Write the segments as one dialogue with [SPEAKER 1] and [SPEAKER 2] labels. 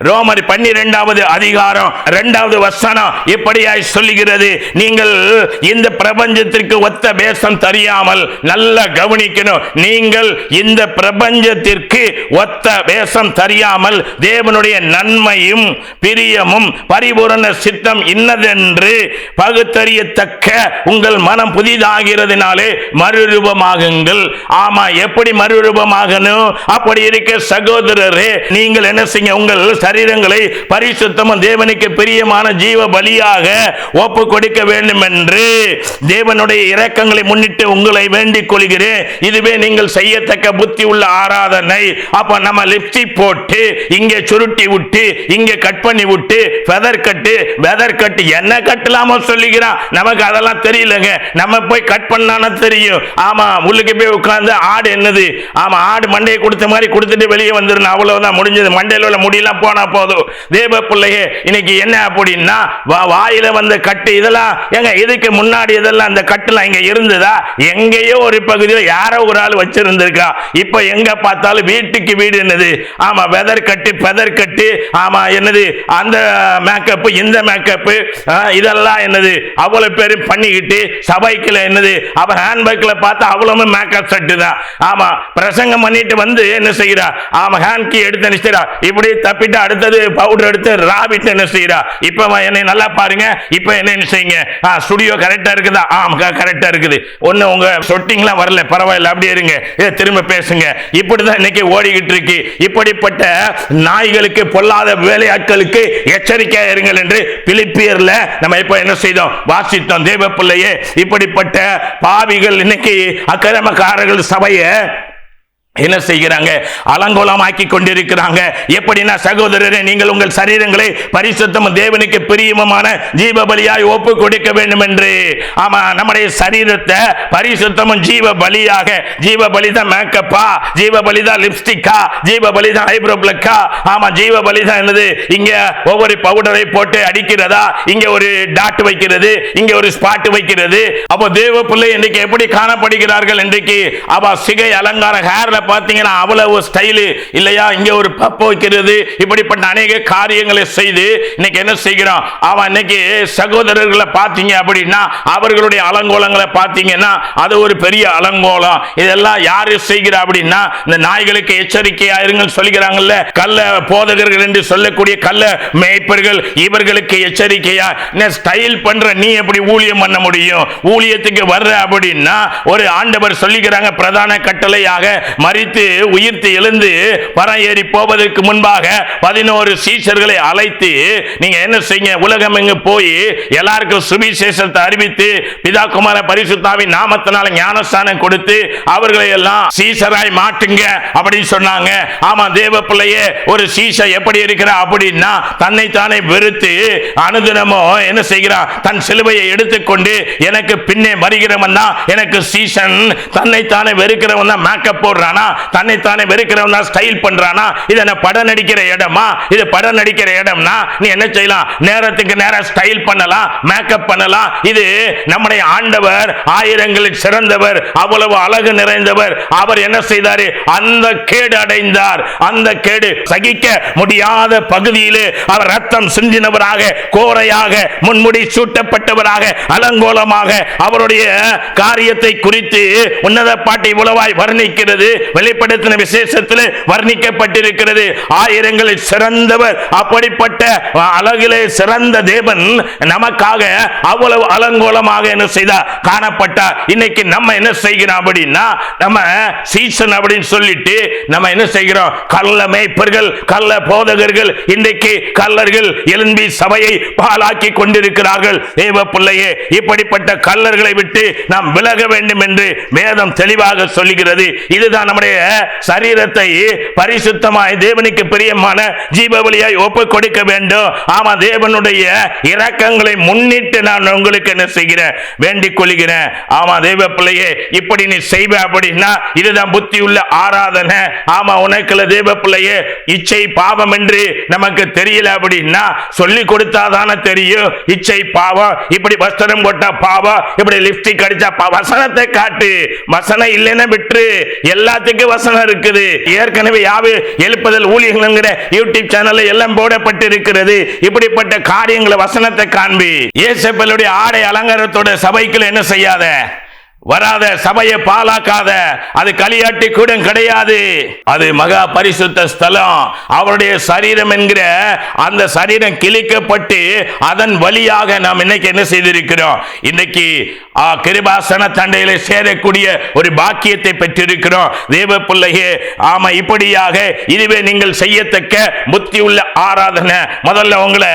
[SPEAKER 1] ரோமர் பன்னிரெண்டாவது அதிகாரம் இரண்டாவது வசனம் இப்படியாய் சொல்லுகிறது. நீங்கள் இந்த பிரபஞ்சத்திற்கு ஒத்த பேசம் தெரியாமல் நல்லா கவனிக்கணும். நீங்கள் இந்த பிரபஞ்சத்திற்கு ஒத்த பேசம் தெரியாமல் தேவனுடைய நன்மையும் பிரியமும் பரிபூரண சித்தம் இன்னதென்று பகுத்தறியத்தக்க உங்கள் மனம் புதிதாகிறதுனாலே மறுரூபமாகுங்கள். ஆமா எப்படி மறுரூபமாகணும்? அப்படி இருக்க சகோதரரே நீங்கள் என்ன செய்ய உங்கள் சரீரங்களை பரிசுத்தமும் தேவனுக்கு பிரியமான ஜீவ பலியாக ஒப்பு கொடுக்க வேண்டும் என்று தேவனுடைய இரக்கங்களை முன்னிட்டு உங்களை வேண்டிக் கொள்கிறேன். இதுவே நீங்கள் செய்யத்தக்க புத்தி உள்ள ஆராதனை. அப்ப நம்ம லிப்ஸ்டிக் போட்டு இங்கே சுருட்டி விட்டு இங்கே கட் பண்ணி விட்டு ஃபெதர் கட்டு வெதர் கட்டு என்ன கட்டலாமோ சொல்லுகிறான். நமக்கு அதெல்லாம் தெரியலங்க. நம்ம போய் கட் பண்ணானா தெரியும். ஆமா உள்ளுக்கு போய் உட்கார்ந்து ஆடு என்னது? ஆமா ஆடு மண்டையை கொடுத்த மாதிரி கொடுத்துட்டு வெளியே வந்துடணும் அவ்வளவுதான் முடிஞ்சது. மண்டையில் உள்ள முடியெல்லாம் போனா போதும். தேவ பிள்ளையே இன்னைக்கு என்ன அப்படின்னா வாயில வந்த கட்டு இதெல்லாம் எங்க இதுக்கு முன்னாடி இதெல்லாம் அந்த கட்டுலாம் இங்க இருந்ததா? எங்கேயோ ஒரு பகுதியில் யாரோ ஒரு ஆள் வச்சிருந்திருக்கா. இப்ப எங்க பார்த்தாலும் வீட்டுக்கு வீடு என்னது? ஆமா வெதர் கட்டு பெதர் கட்டு ஆமா என்னது? அந்த மேக்கப் இந்த மேக்கப் இதெல்லாம் என்னது? அவ்வளவு பேரும் பண்ணிக்கிட்டு சபைக்குள்ள என்னது? அவ ஹேண்ட்பேக்ல பார்த்தா அவ்வளவு மேக்கப் செட்டு தான். ஆமா பிரசங்கம் பண்ணிட்டு வந்து என்ன செய்யறா ஆமா ஹேண்ட் கீ எடுத்து நினைச்சிடா இப்படி தப்பிட்டா அடுத்தது பவுடர் எடுத்து ராபிட் என்ன செய்யறா இப்ப என்னை நல்லா பாருங்க. இப்ப என்ன என்ன செய்யுங்க? ஸ்டுடியோ கரெக்டா இருக்குதா. ஆமா கரெக்டா இருக்குது. ஒன்னு உங்க சொட்டிங்லாம் வரல. பரவாயில்ல அப்படியே இருங்க. இதை திரும்ப பேசுங்க. இப்படிதான் இன்னைக்கு ஓடிக்கிட்டு இருக்கு. இப்படிப்பட்ட நாய்களுக்கு பொல்லாத வேலையாட்களுக்கு எச்சரிக்கையா இருங்கள் என்று பிலிப்பியர்ல நம்ம இப்ப என்ன செய்தோம்? வாசித்தோம். தேவ பிள்ளையே இப்படிப்பட்ட பாவிகள் இன்னைக்கு அக்கிரமக்காரர்கள் சபையை என்ன செய்கிறாங்க? அலங்கோலமாக்கி கொண்டிருக்கிறாங்க. எப்படின்னா சகோதரரே நீங்கள் உங்கள் சரீரங்களை பரிசுத்தம் தேவனுக்கு பிரியமமான ஜீவ பலியாய் ஒப்பு கொடுக்க வேண்டும் என்று ஆமா நம்முடைய சரீரத்தை பரிசுத்தமும் ஜீவ பலியாக ஜீவ பலிதான் மேக்கப்பா ஜீவ பலிதான் லிப்ஸ்டிக்கா ஜீவ பலிதான் ஐப்ரோ பிளக்கா ஆமா ஜீவ பலிதான் என்னது? இங்க ஒவ்வொரு பவுடரை போட்டு அடிக்கிறதா? இங்க ஒரு டாட் வைக்கிறது இங்க ஒரு ஸ்பாட் வைக்கிறது. அப்போ தேவ பிள்ளை இன்றைக்கு எப்படி காணப்படுகிறார்கள்? இன்றைக்கு அவ சிகை அலங்கார ஹேர்ல பார்த்தீங்கன்னா அவ்வளவு ஸ்டைலு. இல்லையா? இங்க ஒரு பப்பு வைக்கிறது. இப்படிப்பட்ட அநேக காரியங்களை செய்து இன்னைக்கு என்ன செய்கிறான்? அவன் இன்னைக்கு சகோதரர்களை பார்த்தீங்க அப்படின்னா அவர்களுடைய அலங்கோலங்களை பார்த்தீங்கன்னா அது ஒரு பெரிய அலங்கோலம். இதெல்லாம் யாரு செய்கிறா அப்படின்னா இந்த நாய்களுக்கு எச்சரிக்கையா இருங்கள் சொல்கிறாங்கல்ல கல்ல போதகர்கள் என்று சொல்லக்கூடிய கல்ல மேய்ப்பர்கள் இவர்களுக்கு எச்சரிக்கையா? ஸ்டைல் பண்ற நீ எப்படி ஊழியம் பண்ண முடியும்? ஊழியத்துக்கு வர்ற அப்படின்னா ஒரு ஆண்டவர் சொல்லிக்கிறாங்க பிரதான கட்டளையாக மறித்து உயிர்த்து எழுந்து மரம் ஏறி போவதற்கு முன்பாக பதினோரு சீசர்களை அழைத்து நீங்க என்ன செய்யுங்க? உலகம் எங்கு போய் எல்லாருக்கும் சுவிசேஷத்தை அறிவித்து பிதா குமார பரிசுத்தாவின் நாமத்தினால ஞானஸ்தானம் கொடுத்து அவர்களை எல்லாம் சீசராய் மாட்டுங்க அப்படின்னு சொன்னாங்க. ஆமா தேவ பிள்ளையே ஒரு சீச எப்படி இருக்கிற அப்படின்னா தன்னைத்தானே வெறுத்து அனுதினமோ என்ன செய்கிறான் தன் சிலுவையை எடுத்துக்கொண்டு எனக்கு பின்னே வருகிறவன் தான் எனக்கு சீசன் தன்னைத்தானே வெறுக்கிறவன் தான் மேக்கப் போடுறானா? தன்னைத்தானே வெறுக்கிறவன் தான் ஸ்டைல் பண்றானா? இது என்ன படம் நடிக்கிற இடமா? இது படம் நடிக்கிற இடம்னா நீ என்ன செய்யலாம்? நேரத்துக்கு நேரம் ஸ்டைல் பண்ணலாம் மேக்கப் பண்ணலாம். இது நம்முடைய ஆண்டவர் ஆயிரங்களில் சிறந்தவர் அவ்வளவு அழகு நிறைந்தவர். அவர் என்ன செய்தாரு? அந்த கேடு அடைந்தார். அந்த கேடு சகிக்க முடியாத பகுதியிலே அவர் ரத்தம் சிந்தினவராக கோரையாக முன்முடி சூட்டப்பட்டவராக அலங்கோலமாக அவருடைய காரியத்தை குறித்து உன்னத பாட்டி உளவாய் வர்ணிக்கிறது. வெளிப்படுத்தின விசேஷத்தில் வர்ணிக்கப்பட்டிருக்கிறது. ஆயிரங்களில் சிறந்தவர் அப்படிப்பட்ட அழகிலே சிறந்த தேவன் நமக்காக அவ்வளவு அலங்கோலமாக என்ன செய்தார் காணப்பட்டார். இன்னைக்கு நம்ம என்ன செய்கிறோம் அப்படின்னா நம்ம சீசன் அப்படின்னு சொல்லிட்டு நம்ம என்ன செய்கிறோம் கள்ள மேய்ப்பர்கள் கள்ள போதகர்கள் இன்றைக்கு கல்லர்கள் எலும்பி சபையை பாழாக்கி கொண்டிருக்கிறார்கள். தேவ பிள்ளையே இப்படிப்பட்ட கல்லர்களை விட்டு நாம் விலக வேண்டும் என்று வேதம் தெளிவாக சொல்லுகிறது. இதுதான் நம்ம நம்முடைய சரீரத்தை பரிசுத்தமாய் தேவனுக்கு பிரியமான ஜீவபலியாய் ஒப்பு கொடுக்க வேண்டும். ஆமா தேவனுடைய இரக்கங்களை முன்னிட்டு நான் உங்களுக்கு என்ன செய்கிறேன்? வேண்டிக் கொள்கிறேன். ஆமா தேவ பிள்ளையே இப்படி நீ செய்வ அப்படின்னா இதுதான் புத்தி உள்ள ஆராதனை. ஆமா உனக்குள்ள தேவ பிள்ளையே இச்சை பாவம் என்று நமக்கு தெரியல அப்படின்னா சொல்லி கொடுத்தாதான தெரியும். இச்சை பாவம் இப்படி வஸ்திரம் போட்டா பாவம் இப்படி லிப்ஸ்டிக் அடிச்சா பா- வசனத்தை காட்டு. வசனம் இல்லைன்னா விட்டு எல்லாத்தையும் வசனத்துக்கு வசனம் இருக்குது. ஏற்கனவே யாவு எழுப்புதல் ஊழியர்கள்ங்கிற யூடியூப் சேனல்ல எல்லாம் போடப்பட்டு இருக்கிறது இப்படிப்பட்ட காரியங்களை வசனத்தை காண்பி. ஏசப்பலுடைய ஆடை அலங்காரத்தோட சபைக்குள்ள என்ன செய்யாத? வராத சபையை பாலாக்காத அது களியாட்டி கூடம் கிடையாது. அது மகா பரிசுத்த ஸ்தலம். அவருடைய சரீரம் என்கிற அந்த சரீரம் கிழிக்கப்பட்டு அதன் வழியாக நாம் இன்னைக்கு என்ன செய்திருக்கிறோம்? இன்னைக்கு கிருபாசன தண்டையில சேரக்கூடிய ஒரு பாக்கியத்தை பெற்றிருக்கிறோம். தேவ பிள்ளையே ஆமா இப்படியாக இதுவே நீங்கள் செய்யத்தக்க புத்தி உள்ள ஆராதனை. முதல்ல உங்களை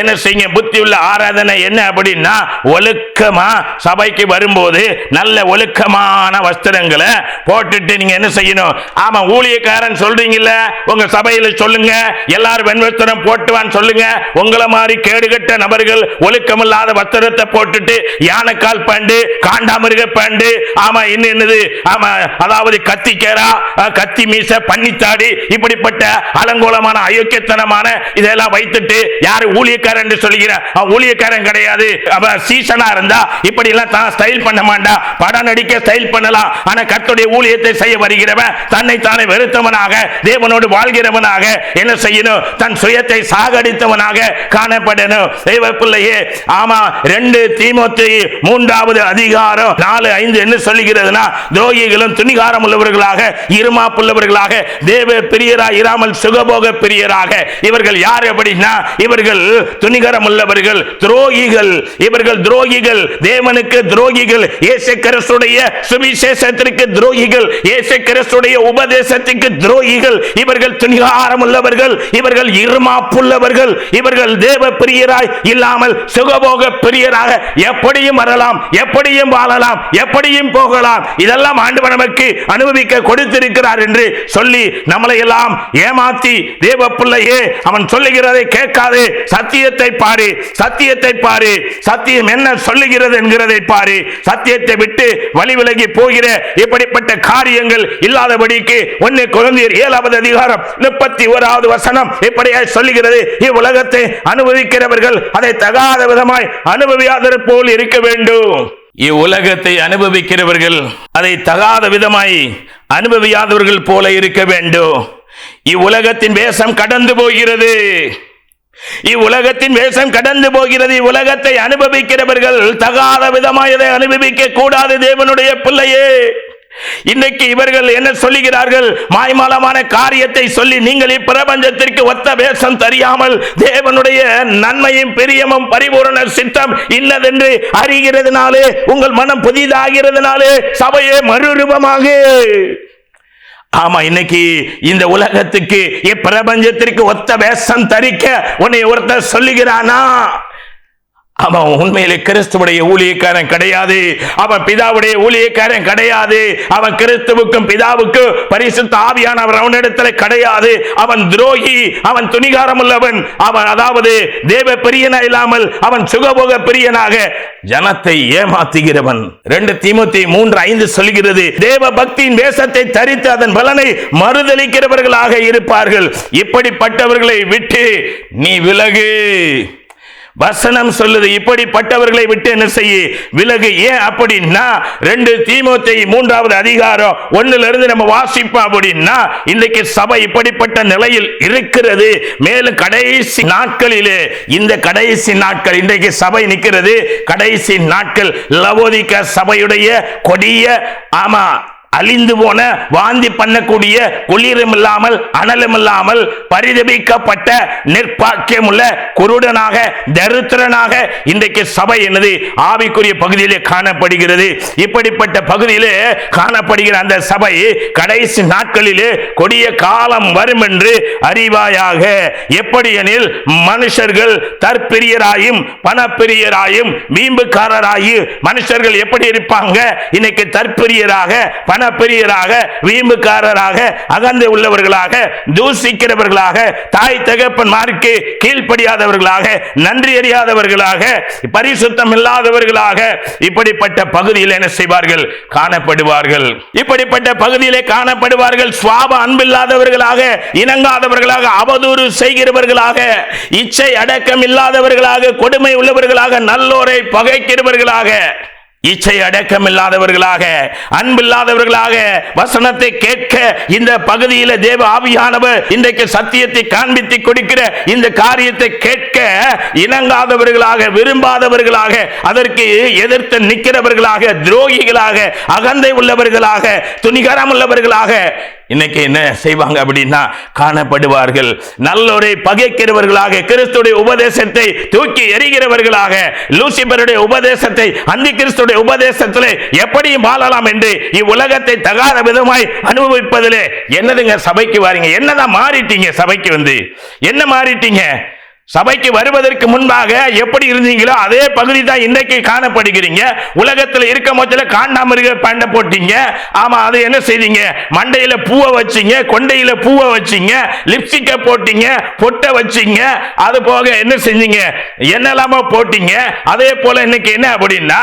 [SPEAKER 1] என்ன செய்யுங்க? புத்தி உள்ள ஆராதனை என்ன அப்படின்னா ஒழுக்கமா சபைக்கு வரும்போது நல்ல ஒழுக்கமான வஸ்திரங்களை போட்டுட்டு நீங்க என்ன செய்யணும்? ஆமா ஊழியக்காரன் சொல்றீங்கல்ல உங்க சபையில சொல்லுங்க எல்லாரும் வெண்வஸ்திரம் போட்டுவான்னு சொல்லுங்க. உங்களை மாதிரி கேடுகட்ட நபர்கள் ஒழுக்கமில்லாத வஸ்திரத்தை போட்டுட்டு யானைக்கால் பாண்டு காண்டாமிருக பாண்டு ஆமா இன்னும் என்னது? ஆமா அதாவது கத்திக்கேரா அஹ், கத்தி மீச பன்னித்தாடி இப்படிப்பட்ட அலங்கோலமான அயோக்கியத்தனமான இதெல்லாம் வைத்துட்டு யாரு ஊழியக்காரன் என்று சொல்லுகிற? ஊழியக்காரன் கிடையாது. அவ சீசனா இருந்தா இப்படி எல்லாம் தான் ஸ்டைல் பண்ண மாட்டா படம் நடிக்க ஸ்டைல் பண்ணலாம். ஆனா கர்த்தருடைய ஊழியத்தை செய்ய வருகிறவன் தன்னை தானே வெறுத்தவனாக தேவனோடு வாழ்கிறவனாக என்ன செய்யணும்? தன் சுயத்தை சாகடித்தவனாக காணப்படணும். தெய்வ பிள்ளையே ஆமா ரெண்டு தீமோத்தி மூன்றாவது அதிகாரம் நாலு ஐந்து என்ன சொல்லுகிறதுனா துரோகிகளும் துணிகாரம் உள்ளவர்களாக இருமாப்புள்ளவர்களாக தேவ பிரியரா இராமல் சுகபோக பிரியராக. இவர்கள் யார் அப்படின்னா இவர்கள் துணிகரம் உள்ளவர்கள் துரோகிகள். இவர்கள் துரோகிகள் தேவனுக்கு துரோகிகள் இயேசுக்கு கிறிஸ்துடைய சுவிசேஷத்திற்கு துரோகிகள் இயேசு கிறிஸ்துடைய உபதேசத்திற்கு துரோகிகள் இவர்கள் துணிகாரம் உள்ளவர்கள் இவர்கள் இருமாப்புள்ளவர்கள் இவர்கள் தேவ பிரியராய் இல்லாமல் சுகபோக பிரியராக எப்படியும் வரலாம் எப்படியும் வாழலாம் எப்படியும் போகலாம். இதெல்லாம் ஆண்டவர் நமக்கு அனுபவிக்க கொடுத்திருக்கிறார் என்று சொல்லி நம்மளை எல்லாம் ஏமாத்தி தேவ பிள்ளையே அவன் சொல்லுகிறதை கேட்காது சத்தியத்தை பாரு சத்தியத்தை பாரு சத்தியம் என்ன சொல்லுகிறது என்கிறதை பாரு சத்தியத்தை விட்டு வழி விலகி போகிற இப்படிப்பட்ட காரியங்கள் இல்லாதபடிக்கு ஒன்னு குழந்தையர் ஏழாவது அதிகாரம் முப்பத்தி ஓராவது வசனம் இப்படியாய் சொல்லுகிறது. இவ்வுலகத்தை அனுபவிக்கிறவர்கள் அதை தகாத விதமாய் அனுபவியாதர் போல் இருக்க வேண்டும். இவ்வுலகத்தை அனுபவிக்கிறவர்கள் அதை தகாத விதமாய் அனுபவியாதவர்கள் போல இருக்க வேண்டும். இவ்வுலகத்தின் வேஷம் கடந்து போகிறது. இவ்வுலகத்தின் வேஷம் கடந்து போகிறது. இவ்வுலகத்தை அனுபவிக்கிறவர்கள் தகாத விதமாக இதை அனுபவிக்க கூடாது தேவனுடைய பிள்ளையே. இன்னைக்கு இவர்கள் என்ன சொல்லுகிறார்கள்? மாய்மாலமான காரியத்தை சொல்லி நீங்கள் இப்பிரபஞ்சத்திற்கு ஒத்த வேஷம் தெரியாமல் தேவனுடைய நன்மையும் பிரியமும் பரிபூரண சித்தம் இன்னதென்று அறிகிறதுனாலே உங்கள் மனம் புதிதாகிறதுனாலே சபையே மறுரூபமாக. ஆமா இன்னைக்கு இந்த உலகத்துக்கு இப்பிரபஞ்சத்திற்கு ஒத்த வேஷம் தரிக்க உன்னை ஒருத்தர் சொல்லுகிறானா? அவன் உண்மையிலே கிறிஸ்துவுடைய ஊழியக்காரன் கிடையாது. அவன் பிதாவுடைய ஊழியக்காரன் கிடையாது. அவன் கிறிஸ்துவுக்கும் பிதாவுக்கும் பரிசுத்த ஆவியானவர் அவனிடத்துல கிடையாது. அவன் துரோகி அவன் துணிகாரம் உள்ளவன் அவன் அதாவது தேவ பிரியனா இல்லாமல் அவன் சுகபோக பிரியனாக ஜனத்தை ஏமாத்துகிறவன். ரெண்டு தீமோத்தி மூன்று ஐந்து சொல்கிறது தேவ பக்தியின் வேஷத்தை தரித்து அதன் பலனை மறுதளிக்கிறவர்களாக இருப்பார்கள். இப்படிப்பட்டவர்களை விட்டு நீ விலகு. வசனம் சொல்லுது இப்படிப்பட்டவர்களை விட்டு என்ன செய்ய? விலகு. ஏன் அப்படின்னா ரெண்டு தீமோத்தை மூன்றாவது அதிகாரம் ஒன்னுல இருந்து நம்ம வாசிப்போம் அப்படின்னா இன்றைக்கு சபை இப்படிப்பட்ட நிலையில் இருக்கிறது. மேலும் கடைசி நாட்களிலே இந்த கடைசி நாட்கள் இன்றைக்கு சபை நிற்கிறது. கடைசி நாட்கள் லவோதிக்க சபையுடைய கொடிய ஆமா அழிந்து போன வாந்தி பண்ணக்கூடிய குளிரும் இல்லாமல் அனலும் இல்லாமல் பரிதபிக்கப்பட்ட நிர்பாக்கியமுள்ள குருடனாக தரித்திரனாக இன்றைக்கு சபை என்னது? ஆவிக்குரிய பகுதியிலே காணப்படுகிறது. இப்படிப்பட்ட பகுதியிலே காணப்படுகிற அந்த சபை கடைசி நாட்களிலே கொடிய காலம் வரும் என்று அறிவாயாக. எப்படி எனில் மனுஷர்கள் தற்பிரியராயும் பணப்பிரியராயும் வீம்புக்காரராயும் மனுஷர்கள் எப்படி இருப்பாங்க? இன்னைக்கு தற்பிரியராக பணப்பிரியராக வீம்புக்காரராக அகந்து உள்ளவர்களாக தூசிக்கிறவர்களாக தாய் தகப்பன்மாருக்கு கீழ்ப்படியாதவர்களாக நன்றி அறியாதவர்களாக பரிசுத்தம் இல்லாதவர்களாக இப்படிப்பட்ட பகுதியில் என்ன செய்வார்கள்? காணப்படுவார்கள். இப்படிப்பட்ட பகுதியிலே காணப்படுவார்கள். சுவாப அன்பில்லாதவர்களாக இணங்காதவர்களாக அவதூறு செய்கிறவர்களாக இச்சை அடக்கம் இல்லாதவர்களாக கொடுமை உள்ளவர்களாக நல்லோரை பகைக்கிறவர்களாக இச்சை அடக்கம் இல்லாதவர்களாக அன்பில்லாதவர்களாக வசனத்தை கேட்க இந்த பகுதியில் தேவ ஆவியானவர் இன்றைக்கு சத்தியத்தை காண்பித்து கொடுக்கிற இந்த காரியத்தை கேட்க இணங்காதவர்களாக விரும்பாதவர்களாக அதற்கு எதிர்த்து நிற்கிறவர்களாக துரோகிகளாக அகந்தை உள்ளவர்களாக துணிகரம் உள்ளவர்களாக இன்னைக்கு என்ன செய்வாங்க அப்படின்னா காணப்படுவார்கள். நல்லோரை பகைக்கிறவர்களாக கிறிஸ்துடைய உபதேசத்தை தூக்கி எறிகிறவர்களாக லூசிபருடைய உபதேசத்தை அந்தி கிறிஸ்துடைய உபதேசத்திலே எப்படி வாழலாம் என்று இவ்வுலகத்தை தகாத விதமாய் அனுபவிப்பதிலே என்னதுங்க சபைக்கு வாரீங்க? என்னதான் மாறிட்டீங்க சபைக்கு வந்து? என்ன மாறிட்டீங்க? சபைக்கு வருவதற்கு முன்பாக எப்படி இருந்தீங்களோ அதே பகுதி தான் இன்றைக்கு காணப்படுகிறீங்க. உலகத்தில் இருக்க மொத்தல காண்டாமிருக பண்ண போட்டீங்க. ஆமா அதை என்ன செய்தீங்க? மண்டையில பூவை வச்சீங்க கொண்டையில பூவை வச்சீங்க லிப்ஸ்டிக்க போட்டீங்க பொட்டை வச்சீங்க அது போக என்ன செஞ்சீங்க? என்னெல்லாமோ போட்டீங்க. அதே போல இன்னைக்கு என்ன அப்படின்னா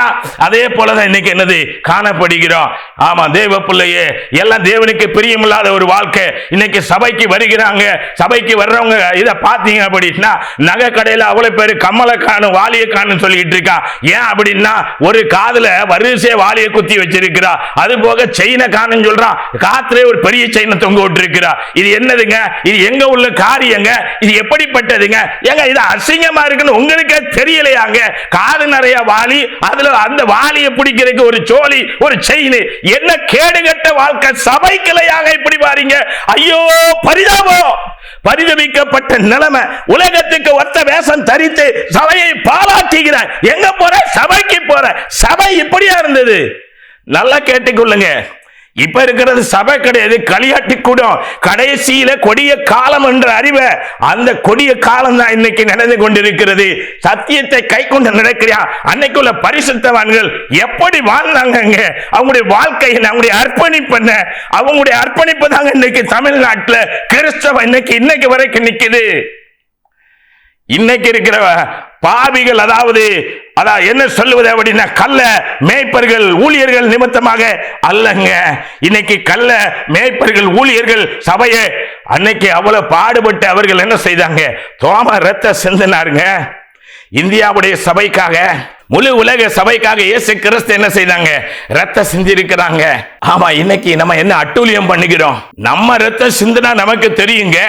[SPEAKER 1] அதே போல தான் இன்னைக்கு என்னது? காணப்படுகிறோம். ஆமா தேவ பிள்ளையே எல்லாம் தேவனுக்கு பிரியமில்லாத ஒரு வாழ்க்கை. இன்னைக்கு சபைக்கு வருகிறாங்க. சபைக்கு வர்றவங்க இதை பார்த்தீங்க அப்படின்னா நகை கடையில் அவ்வளவு பேர் கம்மலை காணும் வாலியை காணும் சொல்லிட்டு இருக்கா. ஏன் அப்படின்னா ஒரு காதுல வரிசையை வாலியை குத்தி வச்சிருக்கிறா. அது போக செயினை காணும் சொல்றான் காத்துல ஒரு பெரிய செயினை தொங்க விட்டுருக்கிறா. இது என்னதுங்க? இது எங்க உள்ள காரியங்க? இது எப்படிப்பட்டதுங்க? ஏங்க இது அசிங்கமா இருக்குன்னு உங்களுக்கே தெரியலையாங்க? காது நிறைய வாலி அதுல அந்த வாலியை பிடிக்கிறதுக்கு ஒரு சோழி ஒரு செயின். என்ன கேடுகட்ட வாழ்க்கை? சபைக்கலையாக இப்படி பாருங்க ஐயோ பரிதாபம். பரிதவிக்கப்பட்ட நிலைமை. உலகத்துக்கு ஒத்த வேஷம் தரித்து சபையை பாராட்டுகிறார் எங்க போற? சபைக்கு போற. சபை இப்படியா இருந்தது? நல்லா கேட்டுக்கொள்ளுங்க இப்ப இருக்கிறது சபை கிடையாது களியாட்டி கூடம். கடைசியில கொடிய காலம் என்ற அறிவை அந்த கொடிய காலம் தான் இன்னைக்கு நடந்து கொண்டிருக்கிறது. சத்தியத்தை கை கொண்டு நடக்கிறியா? அன்னைக்குள்ள பரிசுத்தவான்கள் எப்படி வாழ்ந்தாங்க அவங்களுடைய வாழ்க்கையை அவங்களுடைய அர்ப்பணிப்பு அவங்களுடைய அர்ப்பணிப்பு தாங்க இன்னைக்கு தமிழ்நாட்டுல கிறிஸ்தவ இன்னைக்கு இன்னைக்கு வரைக்கும் நிக்குது. இன்னைக்கு இருக்கிற பாவிகள் அதாவது அதான் என்ன சொல்லுவது அப்படின்னா கல்ல மேய்ப்பர்கள் ஊழியர்கள் நிமித்தமாக அல்லங்க. இன்னைக்கு கல்ல மேய்ப்பர்கள் ஊழியர்கள் சபையை அன்னைக்கு அவ்வளவு பாடுபட்டு அவர்கள் என்ன செய்தாங்க? தோம ரத்த சிந்தினாருங்க. இந்தியாவுடைய சபைக்காக முழு உலக சபைக்காக இயேசு கிறிஸ்து என்ன செய்தாங்க? ரத்த சிந்தி இருக்கிறாங்க ஆமா இன்னைக்கு நம்ம என்ன அட்டூழியம் பண்ணுகிறோம்? நம்ம ரத்த சிந்தினா நமக்கு தெரியுங்க.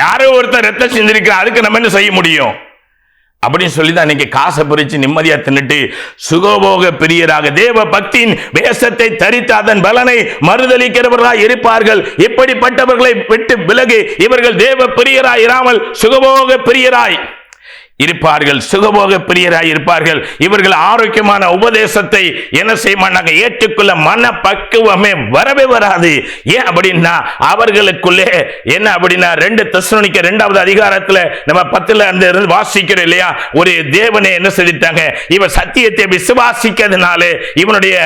[SPEAKER 1] யாரோ ஒருத்தர் ரத்த சிந்திருக்கிறா அதுக்கு நம்ம என்ன செய்ய முடியும்? அப்படின்னு சொல்லி தான் இன்னைக்கு காசை பிரித்து நிம்மதியா தின்னுட்டு சுகபோக பிரியராக தேவ பக்தியின் வேஷத்தை தரித்து அதன் பலனை மறுதளிக்கிறவர்களாக இருப்பார்கள். இப்படிப்பட்டவர்களை விட்டு விலகு இவர்கள் தேவ பிரியராய் இராமல் சுகபோக பிரியராய். இருப்பார்கள் சுகபோக பிரியராய் இருப்பார்கள். இவர்கள் ஆரோக்கியமான உபதேசத்தை என்ன செய்யுமா? நாங்கள் ஏற்றுக்கொள்ள மன பக்குவமே வரவே வராது. ஏன் அப்படின்னா அவர்களுக்குள்ளே என்ன அப்படின்னா ரெண்டு தசுனிக்க ரெண்டாவது அதிகாரத்துல நம்ம பத்துல அந்த இருந்து வாசிக்கிறோம் இல்லையா? ஒரு தேவனை என்ன செஞ்சிட்டாங்க? இவன் சத்தியத்தை விசுவாசிக்கிறதுனால இவனுடைய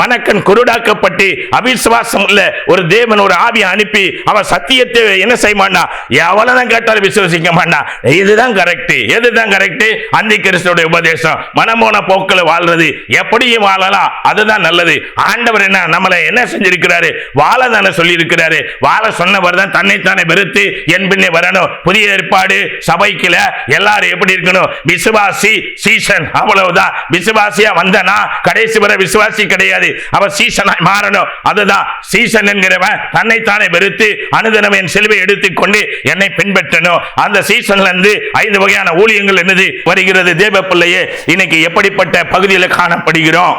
[SPEAKER 1] மனக்கண் குருடாக்கப்பட்டு அவிசுவாசம் உள்ள ஒரு தேவன் ஒரு ஆவியை அனுப்பி அவன் சத்தியத்தை என்ன செய்ய மாட்டான் எவ்வளவுதான் கேட்டாலும் விசுவாசிக்க மாட்டான். இதுதான் கரெக்ட் எதுதான் கரெக்ட் அந்தி கிறிஸ்துடைய உபதேசம். மனமோன போக்கில் வாழ்றது எப்படியும் வாழலாம்? அதுதான் நல்லது. ஆண்டவர் என்ன நம்மளை என்ன செஞ்சிருக்கிறாரு? வாழ தானே சொல்லி இருக்கிறாரு வாழ சொன்னவர் தான் தன்னைத்தானே வெறுத்து என் பின்னே வரணும். புதிய ஏற்பாடு சபைக்கில் எல்லாரும் எப்படி இருக்கணும்? விசுவாசி சீசன் அவ்வளவுதான். விசுவாசியா வந்தனா கடைசி வரை விசுவாசி கிடையாது. அவ சீசனாய் மாறணும். அதுதான். சீசன் என்கிறவன் தன்னைத்தானே வெறுத்து அனுதினம் என் செல்வை எடுத்துக்கொண்டு என்னை பின்பற்றணும். அந்த சீசன்ல இருந்து ஐந்து வகையான ஊழியர் ஊழியங்கள் என்னது வருகிறது? தேவ பிள்ளையே இன்னைக்கு எப்படிப்பட்ட பகுதியில் காணப்படுகிறோம்?